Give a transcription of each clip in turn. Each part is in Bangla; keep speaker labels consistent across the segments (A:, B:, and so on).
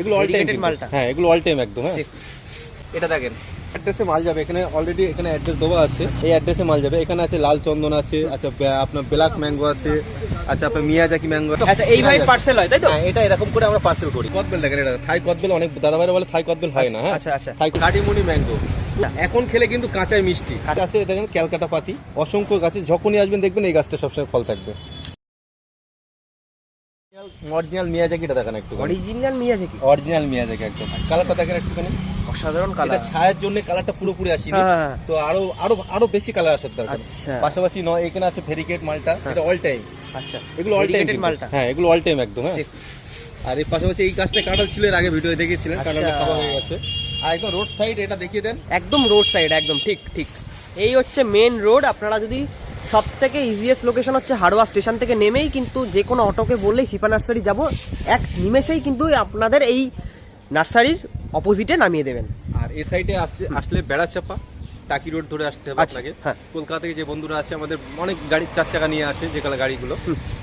A: এগুলো অল টাইম
B: মালটা।
A: হ্যাঁ এগুলো অল টাইম একদম হ্যাঁ।
B: এটা দেখেন।
A: অ্যাড্রেসে মাল যাবে এখানে অলরেডি এখানে অ্যাড্রেস দেওয়া আছে। এই অ্যাড্রেসে মাল যাবে। এখানে আছে লাল চন্দন আছে আচ্ছা আপনার ব্ল্যাক ম্যাঙ্গো আছে আচ্ছা আপনার মিয়াজাকি ম্যাঙ্গো
B: আচ্ছা এইভাবে পার্সেল হয় তাই তো?
A: হ্যাঁ এটা এরকম করে আমরা পার্সেল করি। কদবেল দেখেন এটা থাই কদবেল অনেক দাদা ভাইরা বলে থাই কদবেল হয় না হ্যাঁ।
B: আচ্ছা আচ্ছা
A: থাই কাটিমুনি ম্যাঙ্গো এখন খেলে কিন্তু কাঁচাই মিষ্টি। আছে দেখেন ক্যালকাটা পাতি। অসংখ্য গাছে যখনই আসবেন দেখবেন এই গাছটা সবসময় ফল থাকবে। অরিজিনাল মিয়াজাকিটা দেখেন একটু
B: অরিজিনাল নিয়ে আছে কি
A: অরিজিনাল মিয়াজাকি একদম। কালারটা দেখেন একটুখানি।
B: অসাধারণ কালার
A: ছায়ার জন্য কালারটা পুরোপুরি আসেনি।
B: হ্যাঁ, হ্যাঁ।
A: তো আরও আরও আরও বেশি কালার আসার দরকার। পাশাপাশি নয় এখানে আছে ভেরিকেট মালটা এটা অল টাইম
B: আচ্ছা।
A: এগুলো অল টাইম
B: মালটা।
A: হ্যাঁ এগুলো অল টাইম একদম হ্যাঁ। আর এর পাশাপাশি এই গাছটা কাঁঠাল ছিল এর আগে ভিডিও দেখেছিলেন
B: আচ্ছা।
A: কাঁঠালটা খাওয়া হয়ে গেছে। আর একদম রোড সাইড এটা দেখিয়ে দেন।
B: একদম রোড সাইড একদম ঠিক ঠিক। এই হচ্ছে মেন রোড আপনারা যদি সব থেকে ইজিয়েস্ট লোকেশন হচ্ছে হাড়োয়া স্টেশন থেকে নেমেই কিন্তু যে কোনো অটোকে বললেই শিপা নার্সারি যাব। এক নিমেষেই কিন্তু আপনাদের এই নার্সারির অপোজিটে নামিয়ে দেবেন।
A: আর এই সাইডে আসছে আসলে বেড়াচাপা টাকি রোড ধরে আসতে হবে
B: আচ্ছা,
A: আপনাকে।
B: হ্যাঁ।
A: কলকাতা থেকে যে বন্ধুরা আসে আমাদের অনেক গাড়ি চার চাকা নিয়ে আসে যেগুলো গাড়িগুলো।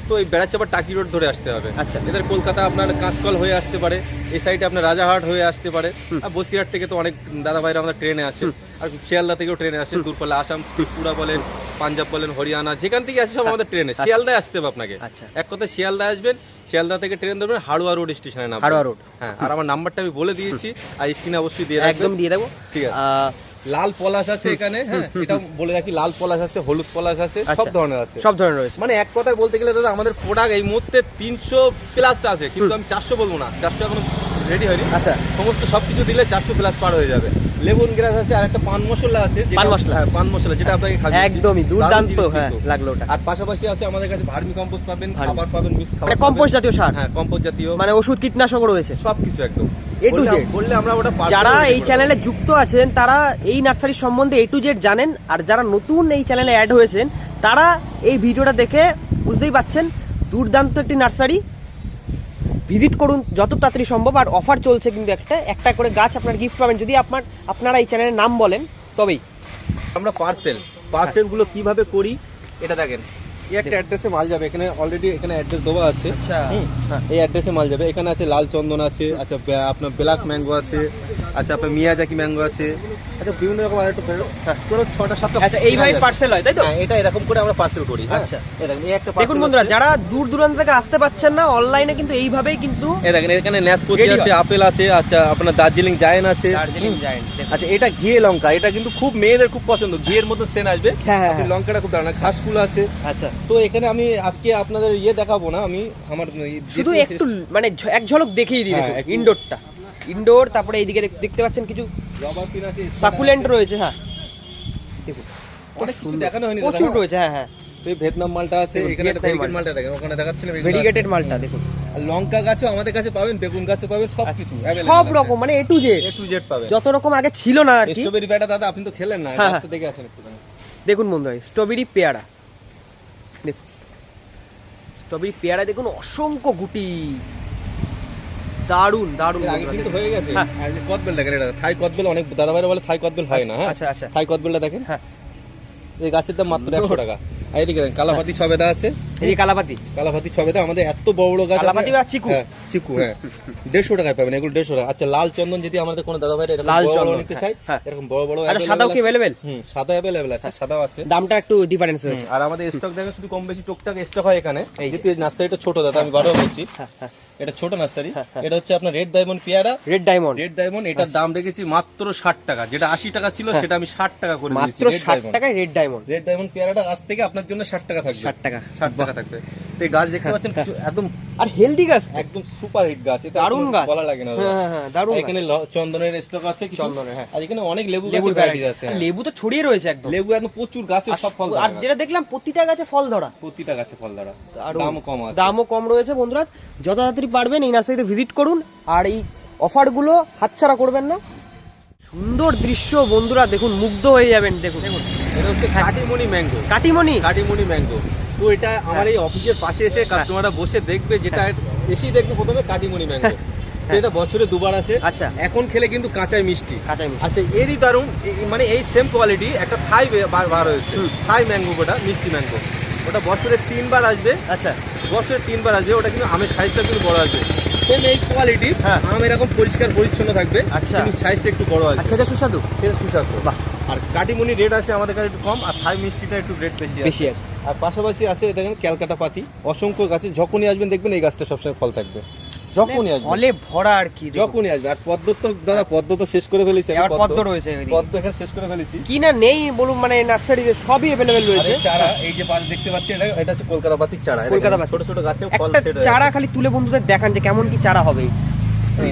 A: তো এই বেড়াচাপা টাকি রোড ধরে আসতে হবে।
B: আচ্ছা।
A: এদের কলকাতা আপনার কাঁচকল হয়ে আসতে পারে এই সাইডে আপনার রাজাহাট হয়ে আসতে পারে। আর বসিরহাট থেকে তো অনেক দাদা ভাইরা আমাদের ট্রেনে আসে। আর শিয়ালদা থেকেও ট্রেনে আসে দূরপাল্লা আসাম ত্রিপুরা বলেন পাঞ্জাব বলেন হরিয়ানা যেখান থেকে আসে সব আমাদের ট্রেনে। শিয়ালদায় আসতে হবে আপনাকে।
B: আচ্ছা।
A: এক কথায় শিয়ালদায় আসবেন শিয়ালদা থেকে ট্রেন ধরবেন হাড়ুয়া রোড স্টেশনে নামবেন।
B: হাড়োয়া রোড।
A: হ্যাঁ আর আমার নাম্বারটা আমি বলে দিয়েছি আর স্ক্রিনে অবশ্যই দিয়ে
B: একদম দিয়ে দেবো।
A: ঠিক আছে। লাল পলাশ আছে এখানে হ্যাঁ এটা বলে রাখি লাল পলাশ আছে হলুদ পলাশ আছে সব
B: আচ্ছা।
A: ধরনের আছে।
B: সব ধরনের রয়েছে।
A: মানে এক কথায় বলতে গেলে দাদা আমাদের প্রোডাক্ট এই মুহূর্তে তিনশো প্লাস আছে কিন্তু আমি চারশো বলব না। চারশো এখনও রেডি হয়নি।
B: আচ্ছা।
A: সমস্ত সবকিছু দিলে চারশো প্লাস পার হয়ে যাবে। লেবুন গ্রাস আছে আর একটা পান মশলা আছে
B: পান মশলা।
A: হ্যাঁ, পান মশলা যেটা আপনাকে খাবেন
B: একদমই দুর্দান্ত হ্যাঁ লাগল ওটা।
A: আর পাশাপাশি আছে আমাদের কাছে ভার্মি কম্পোস্ট পাবেন খাবার পাবেন মিক্স খাবার
B: মানে কম্পোস্ট জাতীয় সার?
A: হ্যাঁ কম্পোস্ট জাতীয়।
B: মানে ওষুধ কীটনাশক রয়েছে?
A: সবকিছু একদম।
B: A to
A: বললে- বললে আমরা ওটা
B: যারা এই চ্যানেলে যুক্ত আছেন তারা এই নার্সারির সম্বন্ধে এ টু জেড জানেন আর যারা নতুন এই চ্যানেলে অ্যাড হয়েছেন তারা এই ভিডিওটা দেখে বুঝতেই পাচ্ছেন দুর্দান্ত একটি নার্সারি ভিজিট করুন যত তাড়াতাড়ি সম্ভব আর অফার চলছে কিন্তু একটা একটা করে গাছ আপনার গিফট পাবেন। যদি আপনার আপনারা এই চ্যানেলের নাম বলেন তবেই।
A: আমরা পার্সেল পার্সেলগুলো কীভাবে করি এটা দেখেন। এই একটা অ্যাড্রেসে মাল যাবে এখানে অলরেডি এখানে অ্যাড্রেস দেওয়া আছে।
B: আচ্ছা।
A: এই অ্যাড্রেসে মাল যাবে এখানে আছে লাল চন্দন আছে আচ্ছা আপনার ব্ল্যাক ম্যাঙ্গো আছে আচ্ছা আপনার মিয়াজাকি ম্যাঙ্গো আছে? আচ্ছা বিভিন্ন রকম আর একটু পুরো ছটা সাতটা
B: আচ্ছা এইভাবে পার্সেল হয় তাই তো?
A: হ্যাঁ, এটা এরকম করে আমরা পার্সেল করি হ্যাঁ।
B: আচ্ছা।
A: এই দেখেন, এই একটা
B: দেখুন বন্ধুরা যারা দূর দূরান্ত থেকে আসতে পারছেন না অনলাইনে কিন্তু এইভাবেই কিন্তু
A: এই দেখেন এখানে ন্যাসপতি আছে আপেল আছে আচ্ছা আপনার দার্জিলিং জায়েন আছে।
B: দার্জিলিং জায়েন্ট
A: আচ্ছা এটা ঘিয়ে লঙ্কা এটা কিন্তু খুব মেয়েদের খুব পছন্দ ঘিয়ের মতো সেন আসবে।
B: হ্যাঁ, হ্যাঁ,
A: লঙ্কাটা খুব দারুণ ঘাস ফুল আছে।
B: আচ্ছা।
A: তো এখানে আমি আজকে আপনাদের ইয়ে দেখাবো না আমি আমার
B: শুধু একটু মানে এক ঝলক দেখিয়ে দিই
A: হ্যাঁ,
B: ইনডোরটা ইনডোর তারপরে এইদিকে দেখতে পাচ্ছেন কিছু সাকুলেন্ট রয়েছে হ্যাঁ। দেখুন প্রচুর রয়েছে হ্যাঁ হ্যাঁ।
A: তো এই ভিয়েতনাম মালটা আছে
B: দেখুন,
A: এখানে একটা মালটা। দেখেন ওখানে দেখাচ্ছিলাম
B: ভেরিগেটেড মালটা দেখুন।
A: লঙ্কা গাছও আমাদের কাছে পাবেন বেগুন গাছও পাবেন সব
B: সব রকম মানে A to Z
A: A to Z পাবেন।
B: যত রকম আগে ছিল না আর কি।
A: স্ট্রবেরি ব্যাটা দাদা আপনি তো খেলেন না
B: হ্যাঁ,
A: দেখে আসেন একটু
B: দেখুন বন্ধুরা স্ট্রবেরি পেয়ারা। দেখুন। স্ট্রবেরি পেয়ারা দেখুন অসংখ্য গুটি। দারুণ
A: দারুণ আগে কিন্তু হয়ে গেছে।
B: হ্যাঁ।
A: কদবেল দেখেন এটা থাই কদবেল অনেক দাদা ভাইরা বলে থাই কদবেল হয় না হ্যাঁ?
B: আচ্ছা আচ্ছা।
A: থাই কদবেলটা দেখেন।
B: হ্যাঁ।
A: এই গাছের দাম মাত্র একশো টাকা। আর এদিকে দেখেন কালাপাতি ছবেদা আছে।
B: এই কালাপাতি।
A: কালাপাতি ছবেদা আমাদের এত বড় বড় গাছ
B: কালাপাতি বা চিকু?
A: হ্যাঁ, চিকু হ্যাঁ। দেড়শো টাকায় পাবেন এগুলো দেড়শো টাকা। আচ্ছা লাল চন্দন যদি আমাদের কোনো দাদা ভাইরা
B: লাল চন্দন,
A: নিতে
B: হ্যাঁ,
A: চাই
B: হ্যাঁ।
A: এরকম বড় বড়
B: আচ্ছা সাদাও কি অ্যাভেলেবেল
A: হুম সাদা অ্যাভেলেবেল আছে সাদাও আছে।
B: দামটা একটু ডিফারেন্স রয়েছে।
A: আর আমাদের স্টক দেখেন শুধু কম বেশি টুকটাক স্টক হয় এখানে।
B: এই যে।
A: যেহেতু নার্সারিটা ছোট দাদা আমি বারো বলছি।
B: হ্যাঁ হ্যাঁ।
A: এটা ছোট নার্সারি। এটা হচ্ছে আপনার রেড ডায়মন্ড পেয়ারা।
B: রেড ডায়মন্ড
A: রেড ডায়মন্ড এটার দাম দেখেছি মাত্র ষাট টাকা। যেটা আশি টাকা ছিল সেটা আমি ষাট টাকা করে দিয়েছি
B: ষাট টাকায় রেড ডায়মন্ড
A: রেড ডায়মন্ড পেয়ারাটা আজ থেকে আপনার জন্য ষাট টাকা থাকবে।
B: ষাট টাকা।
A: ষাট টাকা থাকবে। তো গাছ দেখতে পাচ্ছেন একদম
B: আর হেলদি গাছ
A: একদম সুপার হিট গাছ এটা
B: দারুণ গাছ।
A: বলা লাগে না।
B: হ্যাঁ, হ্যাঁ, হ্যাঁ, দারুণ
A: এখানে চন্দনের স্টক আছে
B: চন্দনের, হ্যাঁ।
A: আর এখানে অনেক লেবু
B: লেবুর
A: লেবুর ভ্যারাইটি আছে হ্যাঁ।
B: লেবু তো ছড়িয়ে রয়েছে একদম।
A: লেবু একদম প্রচুর গাছে সব ফল
B: আর যেটা দেখলাম প্রতিটা গাছে ফল ধরা।
A: প্রতিটা গাছে ফল ধরা। দামও কম আছে।
B: দামও কম রয়েছে বন্ধুরা। যত তাড়াতাড়ি পারবেন এই নার্সারিতে ভিজিট করুন আর এই অফার অফারগুলো হাতছাড়া করবেন না। সুন্দর দৃশ্য বন্ধুরা। দেখুন মুগ্ধ হয়ে যাবেন দেখুন। দেখুন
A: এটা হচ্ছে কাটিমনি ম্যাঙ্গো।
B: কাটিমনি
A: কাটিমনি ম্যাঙ্গো। তো এটা আমার এই অফিসের পাশে এসে কাস্টমাররা বসে দেখবে যেটা এসেই দেখবে প্রথমে কাটিমনি ম্যাঙ্গো। তো এটা বছরে দুবার আসে।
B: আচ্ছা।
A: এখন খেলে কিন্তু কাঁচাই মিষ্টি।
B: কাঁচাই
A: আচ্ছা এরই দারুণ মানে এই সেম কোয়ালিটি একটা থাই বার হয়েছে। থাই ম্যাঙ্গো ওটা মিষ্টি ম্যাঙ্গো ওটা বছরে তিনবার আসবে।
B: আচ্ছা।
A: বছরে তিনবার আসবে ওটা কিন্তু আমের সাইজটা কিন্তু বড় আসবে। সেম এই কোয়ালিটি
B: হ্যাঁ।
A: আম এরকম পরিষ্কার পরিচ্ছন্ন থাকবে
B: আচ্ছা।
A: কিন্তু সাইজটা একটু বড় আছে
B: খেতে সুস্বাদু?
A: এটা সুস্বাদু।
B: বাহ।
A: আর কাটিমুনি রেট আছে আমাদের কাছে একটু কম আর থাই মিষ্টিটা একটু রেট বেশি
B: বেশি আছে।
A: আর পাশাপাশি আছে দেখেন ক্যালকাটা পাতি। অসংখ্য গাছে যখনই আসবেন দেখবেন এই গাছটা সবসময় ফল থাকবে। যখনই আসবেন।
B: ফলে ভরা আর কি
A: যখনই আসবে। আর পদ্ম তো দাদা পদ্ম তো শেষ করে ফেলেছি
B: আবার পদ্ম। রয়েছে
A: পদ্ম এখানে শেষ করে ফেলেছি।
B: কি না নেই বলুন মানে নার্সারিতে সবই
A: আর
B: রয়েছে।
A: চারা এই যে পাশে দেখতে পাচ্ছি এটা এটা হচ্ছে কলকাতা পাতির চারা।
B: কলকাতা।
A: ছোট ছোট গাছে ফল
B: একটা
A: সেট
B: চারা খালি তুলে বন্ধুদের দেখান যে কেমন কি চারা হবে।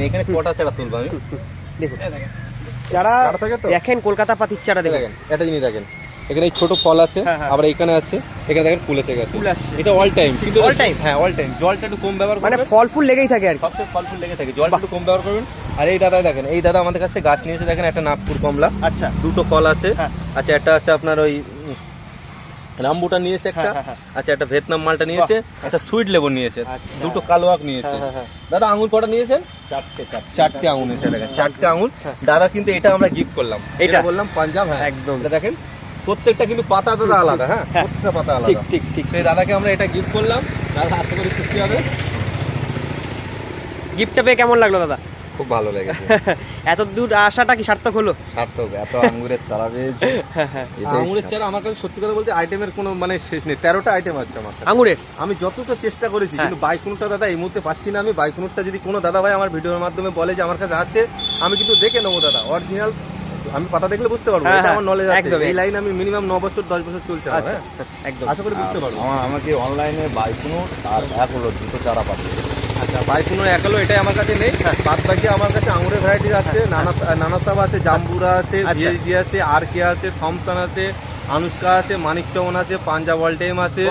A: এখানে কটা চারা তুলবো আমি?
B: দেখুন। চারা
A: চারা
B: দেখেন কলকাতা পাতির চারা দেখেন।
A: দেখেন এটা জিনিস দেখেন। এখানে এই ছোট ফল আছে
B: হ্যাঁ, হ্যাঁ।
A: আবার এখানে আছে এখানে দেখেন ফুল এসে গেছে। এটা অল টাইম কিন্তু
B: All time?
A: হ্যাঁ অল টাইম জলটা একটু কম ব্যবহার
B: মানে ফল ফুল লেগেই থাকে আর
A: সবসময় ফল ফুল লেগে থাকে। জলটা একটু কম ব্যবহার করবেন। আর এই দাদা দেখেন এই দাদা আমাদের কাছে গাছ নিয়েছে দেখেন একটা নাগপুর কমলা।
B: আচ্ছা।
A: দুটো ফল আছে।
B: হ্যাঁ।
A: আচ্ছা একটা আছে আপনার ওই রামবুটা নিয়েছে একটা। আচ্ছা একটা ভিয়েতনাম মালটা নিয়েছে একটা সুইট লেবু নিয়েছে
B: আচ্ছা।
A: দুটো নিয়েছে
B: হ্যাঁ, হ্যাঁ, হ্যাঁ।
A: দাদা আঙুর কটা নিয়েছেন চারটে চারটে। আঙুর নিয়েছে দেখেন। চারটে আঙুর। দাদা কিন্তু এটা আমরা গিফট করলাম।
B: এটা?
A: এটা বললাম পাঞ্জাব হ্যাঁ।
B: একদম।
A: এটা দেখেন প্রত্যেকটা কিন্তু পাতা দাদা আলাদা হ্যাঁ?
B: হ্যাঁ।
A: প্রত্যেকটা পাতা আলাদা।
B: ঠিক ঠিক
A: এই দাদাকে আমরা এটা গিফট করলাম দাদা আশা করি খুশি হবে।
B: গিফটটা পেয়ে কেমন লাগল দাদা?
A: খুব ভালো লেগেছে।
B: এত দূর আসাটা কি সার্থক হলো?
A: সার্থক এত আঙ্গুরের চারা পেয়েছি।
B: হ্যাঁ হ্যাঁ।
A: আঙুরের চারা আমার কাছে সত্যি কথা বলতে আইটেমের কোনো মানে শেষ নেই। তেরোটা আইটেম আছে আমার কাছে।
B: আঙুরের
A: আমি যতটা চেষ্টা করেছি। কিন্তু বাইকুনুরটা দাদা এই মুহূর্তে পাচ্ছি না আমি। বাইকুনুরটা যদি কোনো দাদা ভাই আমার ভিডিওর মাধ্যমে বলে যে আমার কাছে আছে আমি কিন্তু দেখে নেব দাদা। অরিজিনাল আমি পাতা দেখলে বুঝতে পারব
B: হ্যাঁ,
A: এটা
B: হ্যাঁ,
A: আমার নলেজ আছে। এই লাইন আমি মিনিমাম ন বছর দশ বছর চলছে
B: আচ্ছা
A: হ্যাঁ?
B: একদম।
A: আশা করি বুঝতে পারব।
C: আমার আমাকে অনলাইনে বাইকুনো আর এক হলো দুটো চারা পাঠিয়ে
A: আচ্ছা বাইকুনুর একালো এটাই আমার কাছে নেই। বাদ বাকি আমার কাছে আঙুরের ভ্যারাইটি আছে নানা নানা নানাসাব আছে জাম্বুরা আছে
B: আচ্ছা।
A: আছে আর কে আছে থমসন আছে আনুষ্কা আছে মানিক চৌন আছে পাঞ্জাব অল টাইম আছে।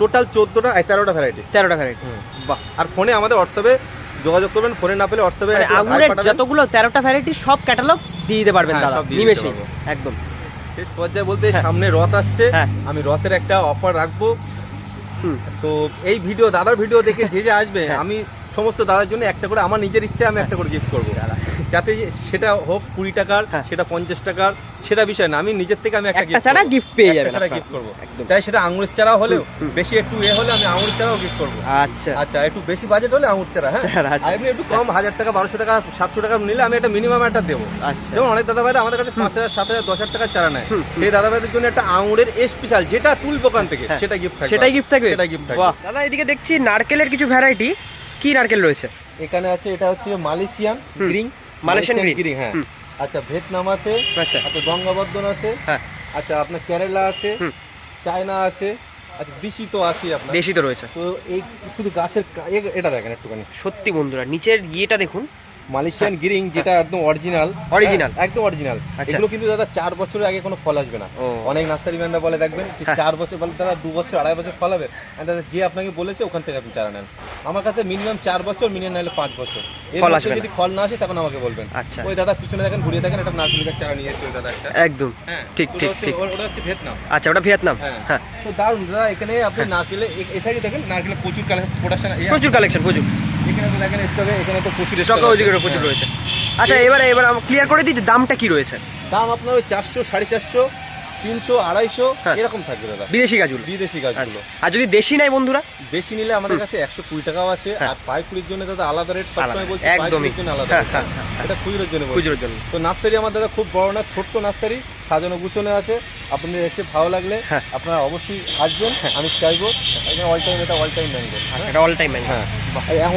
A: টোটাল চোদ্দটা তেরোটা ভ্যারাইটি
B: তেরোটা ভ্যারাইটি বাহ।
A: আর ফোনে আমাদের হোয়াটসঅ্যাপে যোগাযোগ করবেন ফোনে না পেলে হোয়াটসঅ্যাপে
B: মানে আঙুরের যতগুলো তেরোটা ভ্যারাইটি সব ক্যাটালগ দিয়ে দিতে পারবেন
A: হ্যাঁ,
B: দাদা
A: নিমেষে।
B: একদম
A: শেষ পর্যায়ে বলতে
B: হ্যাঁ।
A: সামনে রথ আসছে
B: হ্যাঁ।
A: আমি রথের একটা অফার রাখব
B: হুম।
A: তো এই ভিডিও দাদার ভিডিও দেখে যে যে আসবে। আমি সমস্ত দাদার জন্য একটা করে আমার নিজের ইচ্ছে আমি একটা করে গিফট করব যাতে সেটা হোক কুড়ি টাকার
B: হ্যাঁ।
A: সেটা পঞ্চাশ টাকার সেটা বিষয় না। আমি নিজের থেকে আমি একটা
B: ছাড়া
A: করব।
B: পেয়ে যাবেন
A: ছাড়া গিফট করব। চাই সেটা আঙুরের চারা হলেও। বেশি একটু এ হলে আমি আঙুরের চারাও গিফট করব।
B: আচ্ছা।
A: আচ্ছা একটু বেশি বাজেট হলে আঙুর চারা হ্যাঁ? একটু কম হাজার টাকা বারোশো টাকা সাতশো টাকা নিলে আমি একটা মিনিমাম একটা দেবো।
B: আচ্ছা।
A: যেমন অনেক দাদা ভাইরা আমাদের কাছে পাঁচ হাজার সাত হাজার দশ হাজার টাকা চারা নেয়। সেই দাদা ভাইদের জন্য একটা আঙুরের স্পেশাল যেটা তুলবো ওখান থেকে
B: হ্যাঁ।
A: সেটা গিফট থাকবে।
B: সেটাই গিফট থাকবে?
A: সেটাই গিফট থাকবে।
B: দাদা এদিকে দেখছি নারকেলের কিছু ভ্যারাইটি কি নারকেল রয়েছে?
A: এখানে আছে এটা হচ্ছে মালয়েশিয়ান
B: হুম। মালয়েশিয়ান
A: গ্রিন হ্যাঁ। আচ্ছা ভিয়েতনাম আছে
B: আচ্ছা।
A: আচ্ছা গঙ্গাবর্ধন আছে
B: হ্যাঁ।
A: আচ্ছা আপনার কেরালা আছে চায়না আছে আচ্ছা দেশি তো আছে আপনার।
B: দেশি তো রয়েছে।
A: তো এই শুধু গাছের এটা দেখেন একটুখানি।
B: সত্যি বন্ধুরা নিচের ইয়েটা দেখুন
A: মালয়েশিয়ান গ্রিং যেটা একদম অরিজিনাল
B: Original?
A: একদম অরিজিনাল
B: আচ্ছা।
A: এগুলো কিন্তু দাদা চার বছরের আগে কোনো ফল আসবে না। অনেক নার্সারি ম্যানরা বলে দেখবেন যে
B: হ্যাঁ।
A: চার বছর বলে দাদা দু বছর আড়াই বছর ফল হবে। দাদা যে আপনাকে বলেছে ওখান থেকে আপনি চারা নেন। আমার কাছে মিনিমাম চার বছর মিনিমাম নাহলে পাঁচ বছর।
B: ফল আসবে
A: যদি ফল না আসে তখন আমাকে বলবেন।
B: আচ্ছা।
A: ওই দাদা পিছনে দেখেন ঘুরিয়ে দেখেন একটা নার্সারি গাছ চারা নিয়ে এসে ওই দাদা একটা।
B: একদম।
A: হ্যাঁ
B: ঠিক, ঠিক, ঠিক।
A: ওটা হচ্ছে ভিয়েতনাম।
B: আচ্ছা ওটা ভিয়েতনাম।
A: হ্যাঁ।
B: হ্যাঁ।
A: তো দারুণ দাদা এখানে আপনি নারকেলে এই সাইডে দেখেন নারকেলে প্রচুর কালেকশন প্রোডাকশন
B: প্রচুর কালেকশন প্রচুর।
A: এখানে তো দেখেন স্টকে এখানে তো প্রচুর
B: স্টকে
A: আছে।
B: ওইদিকে প্রচুর
A: হ্যাঁ।
B: রয়েছে আচ্ছা এবারে এবার ক্লিয়ার করে দিই যে দামটা কি রয়েছে
A: দাম আপনার ওই চারশো সাড়ে চারশো তিনশো আড়াইশো
B: হ্যাঁ।
A: এরকম থাকবে দাদা
B: বিদেশি গাছগুলো
A: বিদেশি গাছগুলো
B: আচ্ছা আর যদি দেশি নাই বন্ধুরা
A: বেশি নিলে আমাদের কাছে একশো কুড়ি টাকাও আছে
B: হ্যাঁ।
A: আর পাইকুড়ির জন্য দাদা আলাদা রেট সবসময় বলছি
B: একদমই।
A: জন্য আলাদা। এটা খুচরোর জন্য।
B: খুচরোর জন্য
A: তো নার্সারি আমার দাদা খুব বড় না ছোট্ট নার্সারি সাজানো গুছানো আছে। আপনাদের এসে ভালো লাগলে
B: হ্যাঁ।
A: আপনারা অবশ্যই আসবেন। আমি চাইব এখানে অল টাইম এটা অল টাইম ম্যাঙ্গো
B: এটা অল টাইম
A: হ্যাঁ।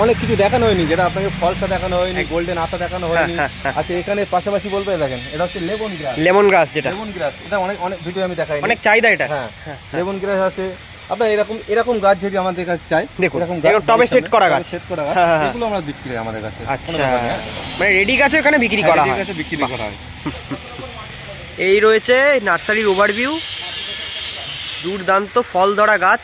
A: অনেক কিছু দেখানো হয়নি। যেটা আপনাকে ফলসা দেখানো হয়নি গোল্ডেন আতা দেখানো হয়নি।
B: হ্যাঁ, হ্যাঁ।
A: আচ্ছা এখানে পাশাপাশি বলবে দেখেন এটা হচ্ছে লেবন গ্রাস
B: লেমন গ্রাস যেটা।
A: লেমন গ্রাস এটা অনেক অনেক ভিডিও আমি দেখাই
B: অনেক চাহিদা এটা।
A: হ্যাঁ। লেমন গ্রাস আছে। আপনার এরকম এরকম গাছ যদি আমাদের কাছে চাই এরকম
B: টবে set করা গাছ।
A: সেট করা গাছ
B: হ্যাঁ, হ্যাঁ, হ্যাঁ।
A: এগুলো আমরা বিক্রি হয় আমাদের কাছে।
B: আচ্ছা।
A: হ্যাঁ।
B: মানে রেডি গাছ এখানে বিক্রি
A: হ্যাঁ,
B: করা হয়।
A: বিক্রি করা হয়।
B: এই রয়েছে নার্সারির ওভারভিউ দুর্দান্ত ফল ধরা গাছ।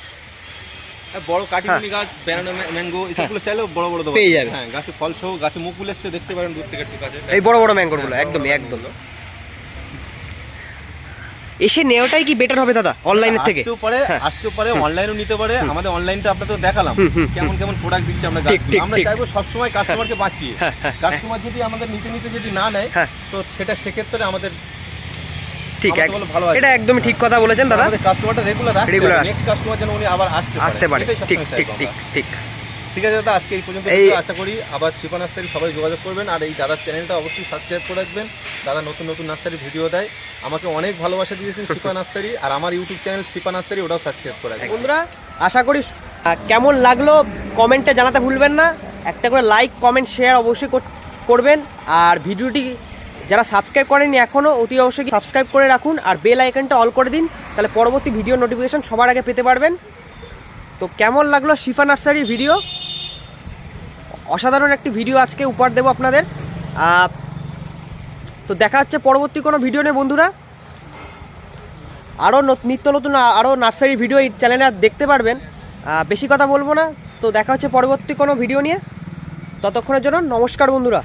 A: বড় কাটিমনি গাছ ব্যানানা ম্যাঙ্গো এসবগুলো চাইলেও বড় বড়
B: হ্যাঁ। পেয়ে যাবে।
A: হ্যাঁ গাছে ফল সহ গাছে মুকুল এসছে দেখতে পারেন দূর থেকে একটু কাছে
B: এই বড় বড়
A: হ্যাঁ,
B: একদমই একদম এসে নেওয়াটাই কি বেটার হবে দাদা অনলাইনের থেকে?
A: আসতেও পারে
B: হ্যাঁ।
A: আসতেও পারে অনলাইনও নিতে পারে আমাদের অনলাইনটা আপনাদের তো দেখালাম কেমন কেমন প্রোডাক্ট দিচ্ছে আমরা চাইব সবসময় কাস্টমারকে বাঁচিয়ে।
B: হ্যাঁ, হ্যাঁ,
A: কাস্টমার যদি আমাদের নিতে নিতে যদি না নেয়
B: হ্যাঁ।
A: তো সেটা সেক্ষেত্রে আমাদের
B: ঠিক। এটা একদমই ঠিক কথা বলেছেন দাদা।
A: কাস্টমারটা রেগুলার রাখতে
B: Regular
A: হবে
B: আসে।
A: নেক্সট কাস্টমার যেন উনি আবার আসতে পারে।
B: আসতে পারে। ঠিক ঠিক ঠিক ঠিক।
A: ঠিক আছে দাদা আজকে এই পর্যন্ত আশা করি আবার শিপা নার্সারি সবাই যোগাযোগ করবেন আর এই দাদার চ্যানেলটা অবশ্যই সাবস্ক্রাইব করে রাখবেন। দাদা নতুন নতুন নার্সারি ভিডিও দেয়। আমাকে অনেক ভালোবাসা দিয়েছেন শিপা নার্সারি আর আমার ইউটিউব চ্যানেল শিপা নার্সারি ওটাও সাবস্ক্রাইব করে রাখবেন।
B: বন্ধুরা আশা করি কেমন লাগল কমেন্টে জানাতে ভুলবেন না। একটা করে লাইক কমেন্ট শেয়ার অবশ্যই করবেন। আর ভিডিওটি যারা সাবস্ক্রাইব করেনি এখনও অতি অবশ্যই সাবস্ক্রাইব করে রাখুন আর বেল আইকনটা অল করে দিন, তাহলে পরবর্তী ভিডিও নোটিফিকেশন সবার আগে পেতে পারবেন। তো কেমন লাগল শিফা নার্সারির ভিডিও অসাধারণ একটি ভিডিও আজকে উপহার দেবো আপনাদের। তো দেখা হচ্ছে পরবর্তী কোনো ভিডিও নেই বন্ধুরা। আরও নিত্য নতুন আরও নার্সারি ভিডিও এই চ্যানেলে দেখতে পারবেন। বেশি কথা বলব না। তো দেখা হচ্ছে পরবর্তী কোনো ভিডিও নিয়ে। ততক্ষণের জন্য নমস্কার, বন্ধুরা।